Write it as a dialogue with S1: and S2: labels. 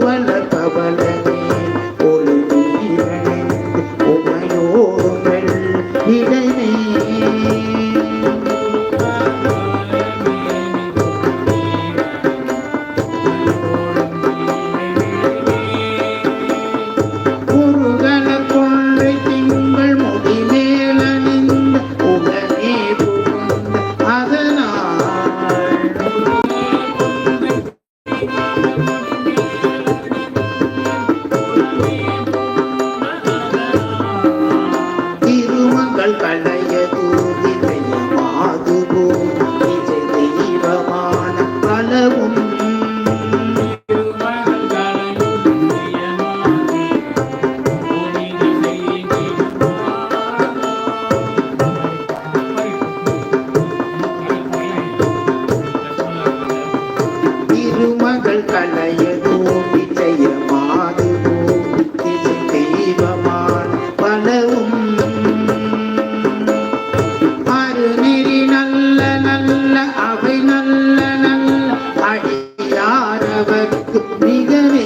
S1: பூவல தவள மகள் களைய தூதிலை மாதுபோ விஜய் தெய்வமான பலவும் திருமகள் கலைய மிகவே